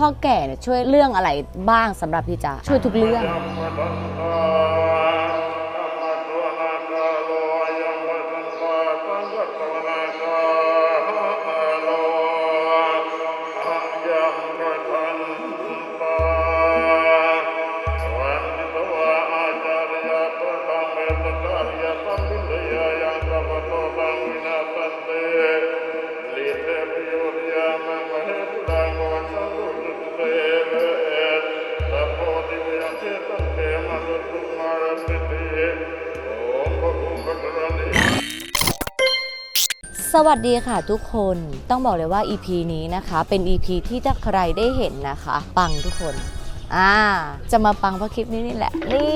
พ่อแก่เนี่ยช่วยเรื่องอะไรบ้างสำหรับพี่จ๊ะช่วยทุกเรื่อง สวัสดีค่ะทุกคนต้องบอกเลยว่า EP นี้นะคะ เป็น EP ที่ถ้าใครได้เห็นนะคะ ปังทุกคนอ่าจะมาปังเพราะคลิปนี้นี่แหละนี่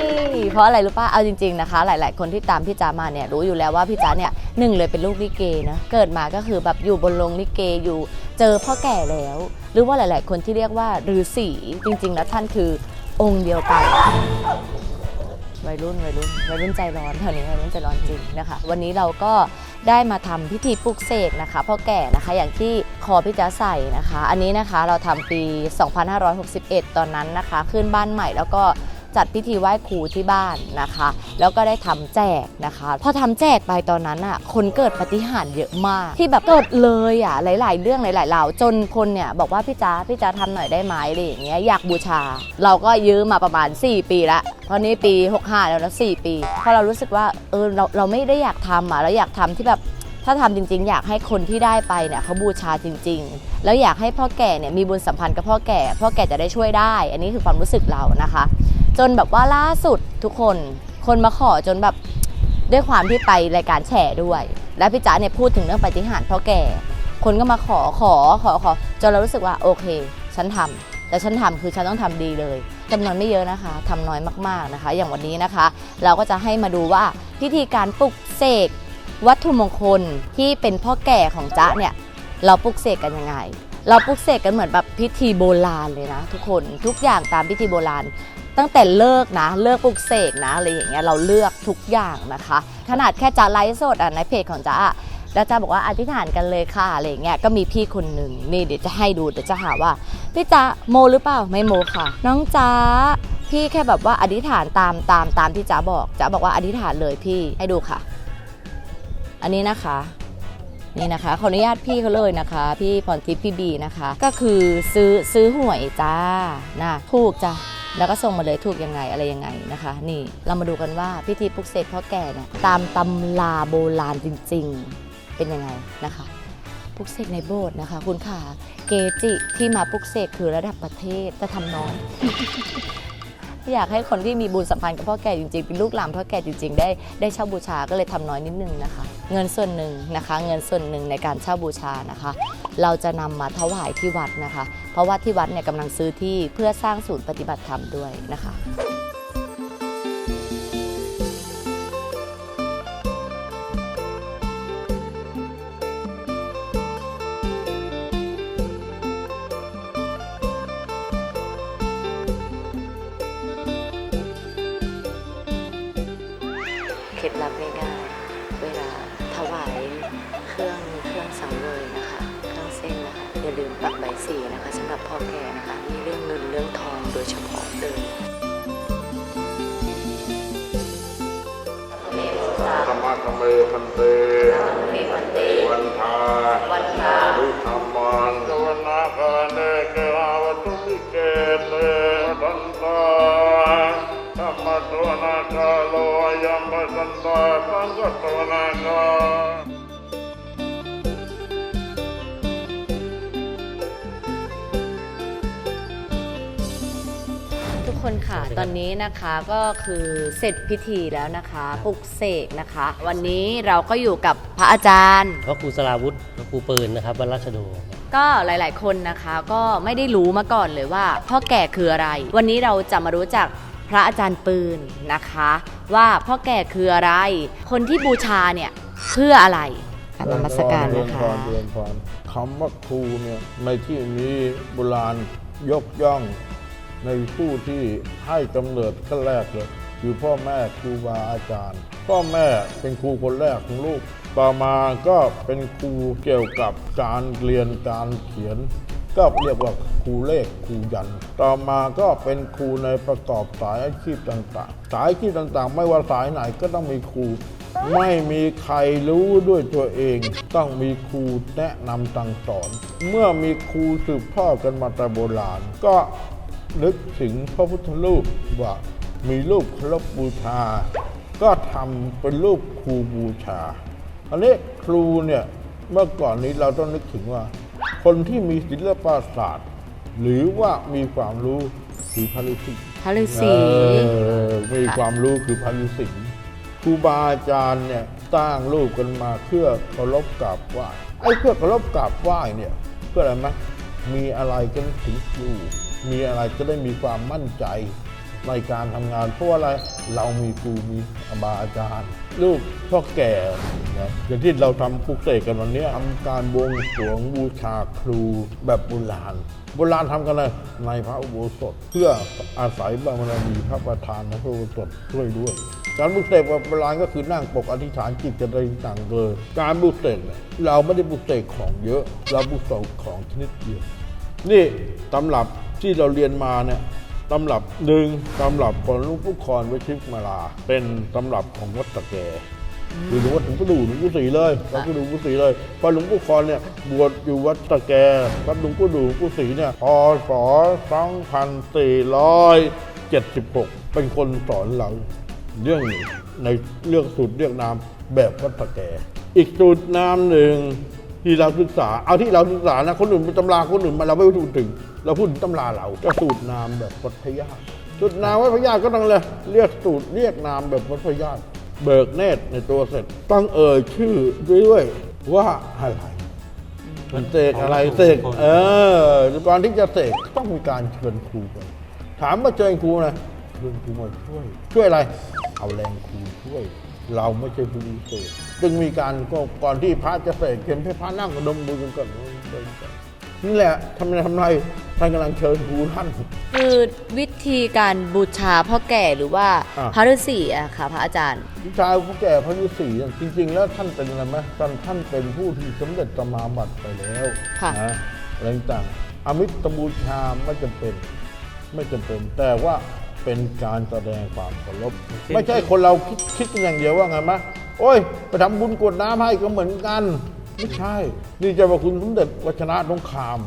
เพราะอะไรรู้ป่ะเอาจริงๆนะคะ หลาย ๆ คนที่ตามพี่จ๋ามาเนี่ยรู้อยู่แล้วว่าพี่จ๋าเนี่ยหนึ่งเลยเป็นลูกลิเกนะเกิดมาก็คือแบบอยู่บนโรงลิเกอยู่เจอพ่อแก่แล้ว หรือว่าหลาย ๆ คนที่เรียกว่าฤาษีจริง ๆ แล้วท่านคือองค์เดียวกันวัยรุ่นวัยรุ่นวัยรุ่นใจร้อนแถวนี้วัยรุ่นใจร้อนจริงนะคะ วันนี้เราก็ ได้มาทำพิธีปลุกเสกนะคะพ่อแก่นะคะอย่างที่คอพี่จ๋าใส่นะคะ อันนี้นะคะเราทำปี 2561 ตอนนั้นนะคะ ขึ้นบ้านใหม่แล้วก็ จัดพิธีไหว้ครูที่บ้านนะคะ แล้วก็ได้ทำแจกนะคะพอทำแจกไปตอนนั้นอะคนเกิดปฏิหารเยอะมาก ที่แบบเกิดเลยอะหลาย ๆ เรื่องหลายๆเหล่าจนคนเนี่ยบอกว่าพี่จ๋าพี่จ๋าทำหน่อยได้ไหมอะไรอย่างเงี้ยอยากบูชา เราก็ยื้อมาประมาณ 4 ปีละตอนนี้ปี 65 แล้วนะ4ปีเพราะเรารู้สึกว่าเออเราเราไม่ได้อยากทำอะเราอยากทำที่แบบถ้าทำจริง ๆ อยากให้คนที่ได้ไปเนี่ยเขาบูชาจริง ๆ แล้วอยากให้พ่อแก่เนี่ยมีบุญสัมพันธ์กับพ่อแก่ พ่อแก่จะได้ช่วยได้ อันนี้คือความรู้สึกเรานะคะ จนแบบว่าล่าสุดทุกคนคนมาขอจนแบบด้วยความที่ไปรายการแฉด้วย แล้วพี่จ๋าเนี่ยพูดถึงเรื่องปฏิหารย์พ่อแก่คนก็มาขอขอขอขอจนเรารู้สึกว่าโอเค ฉันทำแต่ฉันทำคือฉันต้องทำดีเลยจำนวนไม่เยอะนะคะทำน้อยมากๆนะคะ อย่างวันนี้นะคะ เราก็จะให้มาดูว่าพิธีการปลุกเสกวัตถุมงคลที่เป็นพ่อแก่ของจ๊ะเนี่ยเราปลุกเสกกันยังไง เราปลุกเสกกันเหมือนแบบพิธีโบราณเลยนะ ทุกคนทุกอย่างตามพิธีโบราณ ตั้งแต่เลิกนะเลิกปลุกเสกนะอะไรอย่างเงี้ยเราเลือกทุกอย่างนะคะ ขนาดแค่จะไลฟ์สดอะในเพจของจ๊ะอะแล้วจ๊ะบอกว่าอธิษฐานกันเลยค่ะอะไรอย่างเงี้ยก็มีพี่คนหนึ่งนี่เดี๋ยวจะให้ดูเดี๋ยวจะหาว่าพี่จ๊ะโมหรือเปล่าไม่โมค่ะ น้องจ๊ะพี่แค่แบบว่าอธิษฐานตามตามตามที่จ๊ะบอกจ๊ะบอกว่าอธิษฐานเลยพี่ให้ดูค่ะ อันนี้นะคะ นี่นะคะขออนุญาตพี่เขาเลยนะคะ พี่พรทิพย์พี่บีนะคะ ก็คือซื้อซื้อหวยจ้านะถูกจ้ะแล้วก็ส่งมาเลยถูกยังไงอะไรยังไงนะคะ นี่เรามาดูกันว่าพิธีปลุกเสกพ่อแก่เนี่ยตามตำลาโบราณจริง ๆ เป็นยังไงนะคะปลุกเสกในโบสถ์นะคะ คุณค่ะเกจิที่มาปลุกเสกคือระดับประเทศแต่ทำน้อย อยากให้คนที่มีบุญสัมพันธ์กับพ่อแก่จริงๆเป็นลูกหลานพ่อแก่จริง ๆ ได้ได้เช่าบูชาก็เลยทำน้อยนิดนึงนะคะ เงินส่วนหนึ่งนะคะ เงินส่วนหนึ่งในการเช่าบูชานะคะ เราจะนำมาถวายที่วัดนะคะ เพราะว่าที่วัดเนี่ยกำลังซื้อที่เพื่อสร้างศูนย์ปฏิบัติธรรมด้วยนะคะ เคล็ดลับง่ายๆ เวลาถวายเครื่องเครื่องสังเวยนะคะเครื่องเส้นนะคะอย่าลืมปักใบสีนะคะสำหรับพ่อแก่นะคะมีเรื่องเงินเรื่องทองโดยเฉพาะเลยธรรมะธรรมเมพันเตวันทาวันทาวิธรรมันสวนาคาเนเกหาวตุมิเก สังฆตัวนาคาทุกคนค่ะ ตอนนี้นะคะก็คือเสร็จพิธีแล้วนะคะปลุกเสกนะคะ วันนี้เราก็อยู่กับพระอาจารย์ ก็ครูสลาวุธก็ครูปืนนะครับวัดราชโด ก็หลาย ๆ คนนะคะ ก็ไม่ได้รู้มาก่อนเลยว่าพ่อแก่คืออะไร วันนี้เราจะมารู้จัก พระอาจารย์ปืนนะคะ ว่าพ่อแก่คืออะไร คนที่บูชาเนี่ยเพื่ออะไรกรรมมัสการเรียนะนพคะ รเรียนพรคำว่าครูเนี่ยในที่นี้โบราณยกย่องในผู้ที่ให้กำเนิดขั้นแรกเลยคือพ่อแม่ครูบาอาจารย์ พ่อแม่เป็นครูคนแรกของลูก ต่อมาก็เป็นครูเกี่ยวกับการเรียนการเขียน ก็เรียกว่าครูเลขครูยันต์ต่อมาก็เป็นครูในประกอบสายอาชีพต่างๆ สายอาชีพต่างๆ ไม่ว่าสายไหนก็ต้องมีครู ไม่มีใครรู้ด้วยตัวเอง ต้องมีครูแนะนำสั่งสอน เมื่อมีครูสืบทอดกันมาแต่โบราณ ก็นึกถึงพระพุทธรูปว่ามีรูปเคารพบูชา ก็ทำเป็นรูปครูบูชา อันนี้ครูเนี่ยเมื่อก่อนนี้เราต้องนึกถึงว่า คนที่มีศิลปศาสตร์ หรือว่ามีความรู้คือพระฤาษีพระฤาษีเออมีความรู้คือพระฤาษีครูบาอาจารย์เนี่ยสร้างรูปกันมาเพื่อเคารพกราบไหว้ไอ้เพื่อเคารพกราบไหว้เนี่ยเพื่ออะไรไหมมีอะไรกันถึงครูมีอะไรจะได้มีความมั่นใจ ในการทำงานเพราะว่าอะไรเรามีครูมีบาอาจารย์ ลูกพ่อแก่นะอย่างที่เราทำปลุกเสกกันวันนี้ทำการบวงสรวงบูชาครูแบบโบราณโบราณทำกันเลยในพระอุโบสถ เพื่ออาศัยบารมีพระประธานในพระอุโบสถช่วยด้วย การบุกเสกแบบโบราณก็คือนั่งปกอธิษฐานจิตจะได้ต่างเลยการบุกเสกเนี่ยเราไม่ได้บุกเสกของเยอะ เราบุกเสกของชนิดเดียวนี่ตำรับที่เราเรียนมาเนี่ย ตำรับหนึ่งตำรับของหลุงพุกครวิชิตมาลา เป็นตำรับของวัดตะแกคือหลวงวัดหลวงปู่ดูหลวงปู่ศรีเลยวัดหลวงปู่ศรีเลยเพอหลวงปู่ครเนี่ยบวชอยู่วัดตะแกวัดหลวงปู่ดูหลวงปู่ศรีเนี่ยพศ2476 เป็นคนสอนเราเรื่องนี้ในเรื่องสูตรเรียกนามแบบวัดตะแก อีกสูตรนามหนึ่งที่เราศึกษาเอาที่เราศึกษานะคนอื่นเป็นตำราคนอื่นมาเราไม่พูดถึง เราพูดถึงตำราเราก็สูตรนามแบบวัดพญาสูตรนามวัดพญาตก็ต้องเลยเรียกสูตรเรียกนามแบบวัดพญาตเบิกเนตรในตัวเสร็จ ต้องเอ่ยชื่อด้วยว่าอะไรมันเสกอะไรเสกเออก่อนที่จะเสกต้องมีการเชิญครูก่อนถามว่าเชิญครูนะเชิญครูมาช่วย ช่วยอะไร เอาแรงครูช่วย เราไม่ใช่ผู้เสกจึงมีการก่อนที่พระจะเสกเข็มพระนั่งกระดมมือกันก่อน นี่แหละทำไมทำไมท่านกำลังเชิญครูท่าน คือวิธีการบูชาพ่อแก่หรือว่าอะ พระฤาษีอะค่ะ พระอาจารย์ วิชาผู้แก่พระฤาษีเนี่ยจริง ๆ แล้วท่านเป็นอะไรไหมท่านท่านเป็นผู้ที่สำเร็จสมาบัติไปแล้วค่ะ นะอะไรต่างๆอมิตบูชาไม่จำเป็นไม่จำเป็น แต่ว่าเป็นการแสดงความเคารพไม่ใช่คนเราคิดคิดกันอย่างเดียวว่าไงไหมโอ้ยไปทำบุญกรวดน้ำให้ก็เหมือนกัน ไม่ใช่ นี่เจะว่าคุณสมเด็จวัชนะสงคราม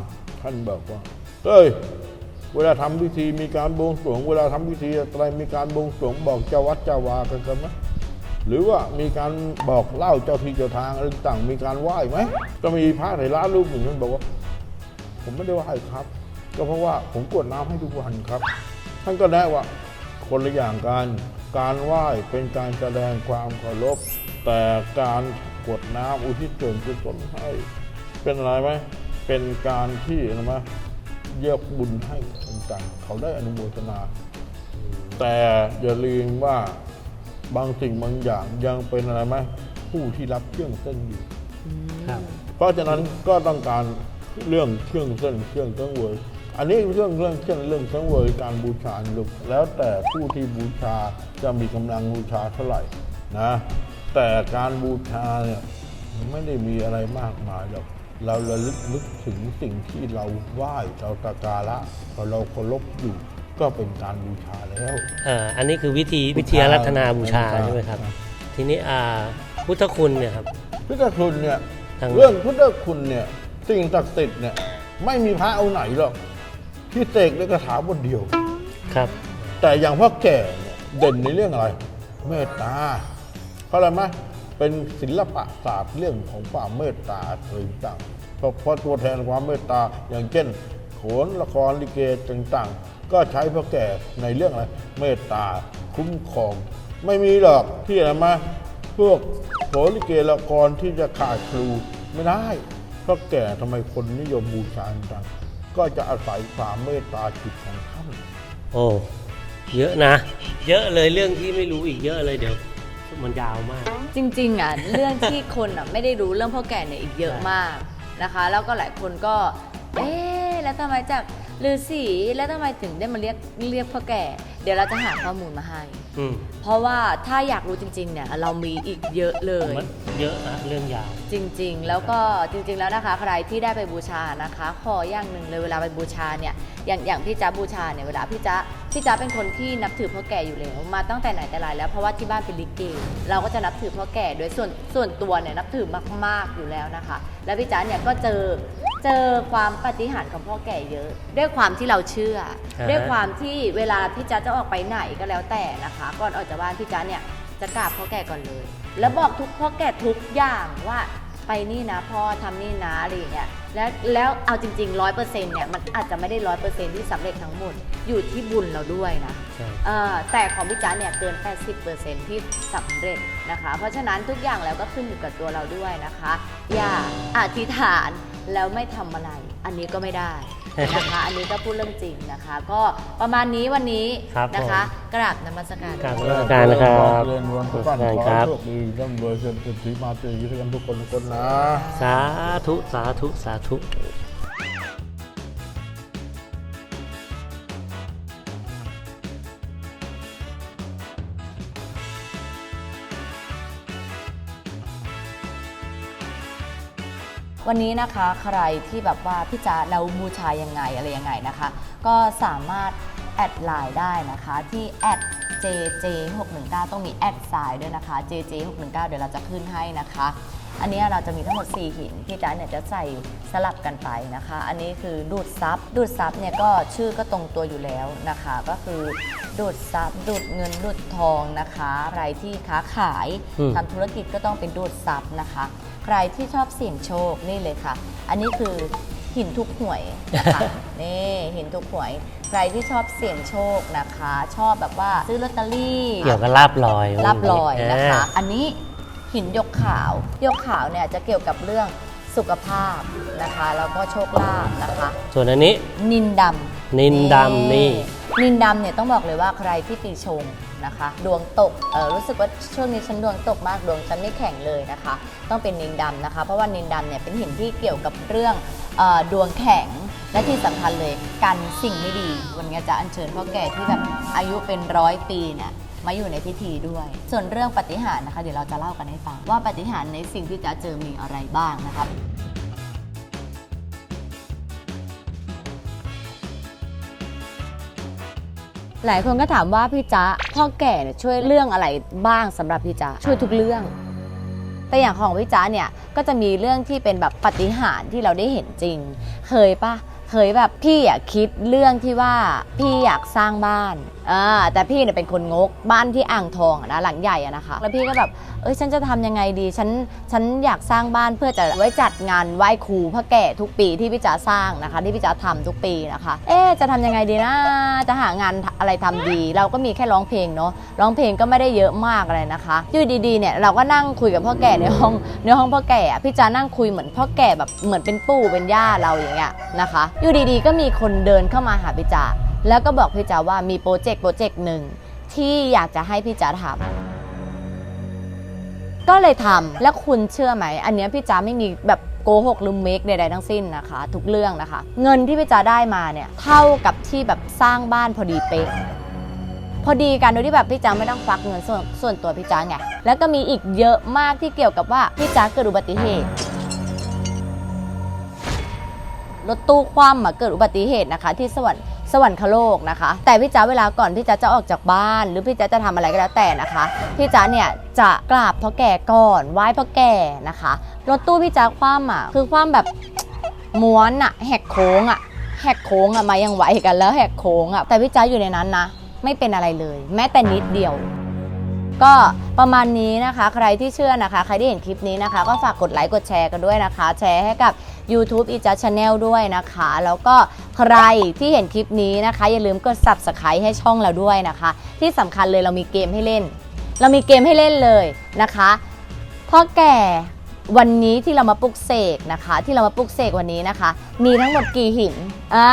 ท่านบอกว่าเฮ้ยเวลาทำพิธีมีการบวงสรวง เวลาทำพิธีอะไรมีการบวงสรวงบอกเจ้าวัดเจ้าวากันกันไหมหรือว่ามีการบอกเล่าเจ้าที่เจ้าทางอะไรต่างมีการไหว้ไหมก็มีพระในร้านรูปหนึ่งท่านบอกว่า ผมไม่ได้ไหว้ครับ ก็เพราะว่าผมกวดน้ำให้ทุกวันครับ ท่านก็แนะว่า คนละอย่างกันการไหว้เป็นการแสดงความเคารพแต่การ กรวดน้ำอุทิศส่วนกุศลให้ เป็นอะไรไหมเป็นการที่อะไรไหมเยียกบุญให้ต่างๆเขาได้อนุโมทนา แต่อย่าลืมว่าบางสิ่งบางอย่างยังเป็นอะไรไหมผู้ที่รับเครื่องเส้นอยู่ครับเพราะฉะนั้นก็ต้องการเรื่องเครื่องเส้นเครื่องสังเวยอันนี้เรื่องเรื่องเช่นเรื่องสังเวยการบูชาลูกแล้วแต่ผู้ที่บูชาจะมีกำลังบูชาเท่าไหร่นะ แต่การบูชาเนี่ยมันไม่ได้มีอะไรมากมายหรอกเราระลึกนึกถึงสิ่งที่เราไหว้เราตะการะเราเคารพอยู่ก็เป็นการบูชาแล้วอ่าอันนี้คือวิธีบูชาวิธีอารัตนาบูชาบูชาใช่ไหมครับ ทีนี้อ่าพุทธคุณเนี่ยครับพุทธคุณเนี่ยทางเรื่องพุทธคุณเนี่ยสิ่งศักดิ์สิทธิ์เนี่ยไม่มีพระเอาไหนหรอกที่เสกในกระถาบทเดียวครับ แต่อย่างพ่อแก่เนี่ยเด่นในเรื่องอะไร เมตตา เพราะอะไรไหมเป็นศิลปะศาสตร์เรื่องของความเมตตาอะไรต่างๆเพราะเพราะตัวแทนความเมตตาอย่างเช่นโขนละครลิเกต่างๆ ก็ใช้พ่อแก่ในเรื่องอะไรเมตตาคุ้มครองไม่มีหรอกที่อะไรมาพวกโขนลิเกละครที่จะขาดครูไม่ได้พ่อแก่ทำไมคนนิยมบูชาจังก็จะอาศัยความเมตตาจิตของท่านโอ้เยอะนะ เยอะเลยเรื่องที่ไม่รู้อีกเยอะเลยเดี๋ยว มันยาวมาก จริงๆอะ เรื่องที่คนอะไม่ได้รู้เรื่องพ่อแก่เนี่ยอีกเยอะมากนะคะ แล้วก็หลายคนก็ เอ๊ะแล้วทำไมจากฤาษีแล้วทำไมถึงได้มาเรียกเรียกพ่อแก่ เดี๋ยวเราจะหาข้อมูลมาให้ อืมเพราะว่าถ้าอยากรู้จริงๆเนี่ยเรามีอีกเยอะเลย มันเยอะนะเรื่องยาว จริงๆ แล้วก็จริงๆแล้วนะคะ ใครที่ได้ไปบูชานะคะ ขออย่างหนึ่งเลยเวลาไปบูชาเนี่ยอย่างอย่างพี่จ๊ะบูชาเนี่ยเวลาพี่จ๊ะ พี่จ๊ะเป็นคนที่นับถือพ่อแก่อยู่แล้วมาตั้งแต่ไหนแต่ไรแล้วเพราะว่าที่บ้านเป็นลิเกเราก็จะนับถือพ่อแก่โดยส่วนส่วนตัวเนี่ยนับถือมาก ๆอยู่แล้วนะคะ แล้วพี่จ๊ะเนี่ยก็เจอเจอความปาฏิหารย์ของพ่อแก่เยอะ ด้วยความที่เราเชื่ออ่าฮะ ด้วยความที่เวลาพี่จ๊ะจะออกไปไหนก็แล้วแต่นะคะ ก่อนออกจากบ้านพี่จ๊ะเนี่ยจะกราบพ่อแก่ก่อนเลย แล้วบอกทุกพ่อแก่ทุกอย่างว่า ไปนี่นะพ่อทำนี่นะอะไรอย่างเงี้ยแล้วแล้วเอาจริงๆร้อยเปอร์เซ็นต์เนี่ยมันอาจจะไม่ได้ร้อยเปอร์เซ็นต์ที่สำเร็จทั้งหมดอยู่ที่บุญเราด้วยนะใช่เอ่อแต่ของพี่จ๊ะเนี่ยเกิน 80%ที่สำเร็จนะคะ เพราะฉะนั้นทุกอย่างแล้วก็ขึ้นอยู่กับตัวเราด้วยนะคะ อย่าอธิษฐาน แล้วไม่ทำอะไร อันนี้ก็ไม่ได้นะคะ อันนี้ก็พูดเรื่องจริงนะคะ ก็ประมาณนี้วันนี้ครับนะคะ กราบนมัสการ กราบนมัสการนะครับ เรียนรวมทุกท่านขขอบอคุณครับโชคดีร่ำรวยเศรษฐีมาเตยกันทุกคนทุกคนนะ สาธุ สาธุ สาธุ วันนี้นะคะใครที่แบบว่าพี่จ๊ะเราบูชายังไงอะไรยังไงนะคะ ก็สามารถแอดไลน์ได้นะคะที่แอด jj619 ต้องมีแอดไซน์ด้วยนะคะ jj619 เดี๋ยวเราจะขึ้นให้นะคะ อันนี้เราจะมีทั้งหมด 4 หินที่จ๊ะเนี่ยจะใส่สลับกันไปนะคะ อันนี้คือดูดซับดูดซับเนี่ยก็ชื่อก็ตรงตัวอยู่แล้วนะคะ ก็คือดูดซับดูดเงินดูดทองนะคะใครที่ค้าขายอืมทำธุรกิจก็ต้องเป็นดูดซับนะคะ ใครที่ชอบเสี่ยงโชคนี่เลยค่ะ อันนี้คือหินทุกหวยนะคะนี่หินทุกหวย ใครที่ชอบเสี่ยงโชคนะคะ ชอบแบบว่าซื้อลอตเตอรี่เกี่ยวกับลาบลอยรับลอยนะคะเอันนี้หินหยกขาวหยกขาวเนี่ยจะเกี่ยวกับเรื่องสุขภาพนะคะ แล้วก็โชคลาภนะคะ ส่วนอันนี้นินดำนินดำนี่ นินดำเนี่ยต้องบอกเลยว่าใครที่ปีชงนะคะ ดวงตกเออรู้สึกว่าช่วงนี้ฉันดวงตกมากดวงฉันไม่แข็งเลยนะคะ ต้องเป็นนินดำนะคะ เพราะว่านินดำเนี่ยเป็นหินที่เกี่ยวกับเรื่องออดวงแข็งและที่สำคัญเลยกันสิ่งไม่ดี วันนี้จะอัญเชิญพ่อแก่ที่แบบอายุเป็นร้อยปีเนี่ยมาอยู่ในพิธีด้วย ส่วนเรื่องปฏิหารนะคะ เดี๋ยวเราจะเล่ากันให้ฟังว่าปฏิหารในสิ่งที่จะเจอมีอะไรบ้างนะครับ หลายคนก็ถามว่าพี่จ๊ะพ่อแก่เนี่ยช่วยเรื่องอะไรบ้างสำหรับพี่จ๊ะช่วยทุกเรื่อง แต่อย่างของพี่จ๊ะเนี่ยก็จะมีเรื่องที่เป็นแบบปฏิหารย์ที่เราได้เห็นจริง เคยปะ เคยแบบพี่อะคิดเรื่องที่ว่าพี่อยากสร้างบ้านอ่าแต่พี่เนี่ยเป็นคนงกบ้านที่อ่างทองอะนะหลังใหญ่อะนะคะ แล้วพี่ก็แบบเอ้ยฉันจะทำยังไงดีฉันฉันอยากสร้างบ้านเพื่อจะไว้จัดงานไหว้ครูพ่อแก่ทุกปีที่พี่จ๋าสร้างนะคะ ที่พี่จ๋าทำทุกปีนะคะ เอ๊จะทำยังไงดีนะจะหางานอะไรทำดี เราก็มีแค่ร้องเพลงเนาะร้องเพลงก็ไม่ได้เยอะมากอะไรนะคะอยู่ดีๆเนี่ยเราก็นั่งคุยกับพ่อแก่ในห้องในห้องพ่อแก่อะพี่จ๋านั่งคุยเหมือนพ่อแก่แบบเหมือนเป็นปู่เป็นย่าเราอย่างเงี้ยนะคะอยู่ดีๆ ก็มีคนเดินเข้ามาหาพี่จ๋าแล้วก็บอกพี่จ๋าว่ามีโปรเจกต์โปรเจกต์หนึ่งที่อยากจะให้พี่จ๋าทำก็เลยทำแล้วคุณเชื่อไหม อันเนี้ยพี่จ๋าไม่มีแบบโกหกหรือเมคใดๆทั้งสิ้นนะคะ ทุกเรื่องนะคะ เงินที่พี่จ๋าได้มาเนี่ยเท่ากับที่แบบสร้างบ้านพอดีเป๊ะพอดีกันโดยที่แบบพี่จ๋าไม่ต้องฟักเงินส่วนส่วนตัวพี่จ๋าไงแล้วก็มีอีกเยอะมากที่เกี่ยวกับว่าพี่จ๋าเกิดอุบัติเหตุ รถตู้คว่ำมาเกิดอุบัติเหตุนะคะ ที่สวรรค์สวรรคโลกนะคะ แต่พี่จ๋าเวลาก่อนพี่จ๋าจะออกจากบ้าน หรือพี่จ๋าจะทำอะไรก็แล้วแต่นะคะพี่จ๋าเนี่ยจะกราบพ่อแก่ก่อนไหว้พ่อแก่นะคะรถตู้พี่จ๋าคว่ำอะคือคว่ำแบบม้วนอะแหกโค้งอะแหกโค้งอะมายังไหวกันแล้วแหกโค้งอะแต่พี่จ๋าอยู่ในนั้นนะไม่เป็นอะไรเลย แม้แต่นิดเดียวก็ประมาณนี้นะคะ ใครที่เชื่อนะคะ ใครที่เห็นคลิปนี้นะคะ ก็ฝากกดไลค์กดแชร์กันด้วยนะคะ แชร์ให้กับ YouTube อีจั Channel ด้วยนะคะ แล้วก็ใครที่เห็นคลิปนี้นะคะ อย่าลืมกด Subscribe ให้ช่องเราด้วยนะคะ ที่สำคัญเลยเรามีเกมให้เล่น เรามีเกมให้เล่นเลยนะคะพ่อแก่วันนี้ที่เรามาปลุกเสกนะคะ ที่เรามาปลุกเสกวันนี้นะคะ มีทั้งหมดกี่หินอ่า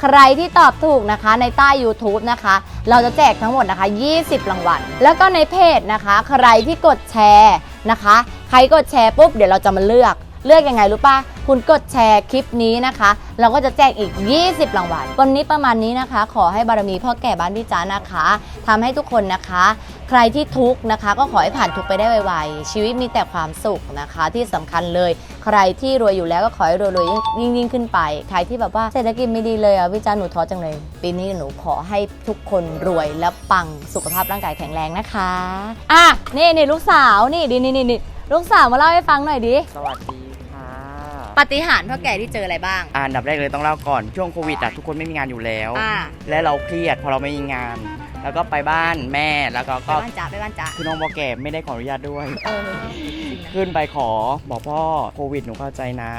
ใครที่ตอบถูกนะคะในใต้ YouTube นะคะ เราจะแจกทั้งหมดนะคะ 20 รางวัล แล้วก็ในเพจนะคะ ใครที่กดแชร์นะคะ ใครกดแชร์ปุ๊บ เดี๋ยวเราจะมาเลือก เลือกยังไงรู้ป่ะ คุณกดแชร์คลิปนี้นะคะ เราก็จะแจกอีก 20 รางวัล วันนี้ประมาณนี้นะคะ ขอให้บารมีพ่อแก่บ้านพี่จ้านะคะทำให้ทุกคนนะคะ ใครที่ทุกข์นะคะ ก็ขอให้ผ่านทุกไปได้ไวๆ ชีวิตมีแต่ความสุขนะคะ ที่สำคัญเลย ใครที่รวยอยู่แล้วก็ขอให้รวยๆยิ่งยิ่งขึ้นไป ใครที่แบบว่าเศรษฐกิจไม่ดีเลยอะพี่จ้าหนูท้อจังเลย ปีนี้หนูขอให้ทุกคนรวยและปังสุขภาพร่างกายแข็งแรงนะคะ อะนี่นี่ลูกสาวนี่ดินี่นี่นี่ลูกสาวมาเล่าให้ฟังหน่อยดิ สวัสดี ปาฏิหาริย์พ่อแก่ที่เจออะไรบ้างอะอันดับแรกเลยต้องเล่าก่อนช่วงโควิดอะทุกคนไม่มีงานอยู่แล้ว อ่าและเราเครียดพอเราไม่มีงาน แล้วก็ไปบ้านแม่แล้วก็ไปก็บ้านจ๋าไปบ้านจ๋าคือน้องบอแก่ไม่ได้ขออนุญาตด้วย เออขึ้นไปขอบอกพ่อโควิดหนูเข้าใจนะ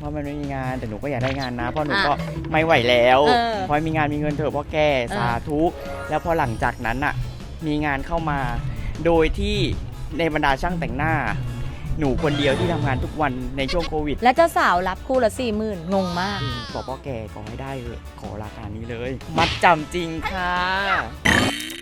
ว่ามันไม่มีงานแต่หนูก็อยากได้งานนะเพราะหนูก็ไม่ไหวแล้วเออพอมีงานมีเงินเถอะพ่อแก่เออสาธุแล้วพอหลังจากนั้นอะมีงานเข้ามา โดยที่ในบรรดาช่างแต่งหน้า หนูคนเดียวที่ทำงานทุกวันในช่วงโควิดแล้วเจ้าสาวรับคู่ละสี่หมื่นงงมาก บอกพ่อแก่ขอให้ได้เถอะขอราคานี้เลย มัดจำจริงค่ะ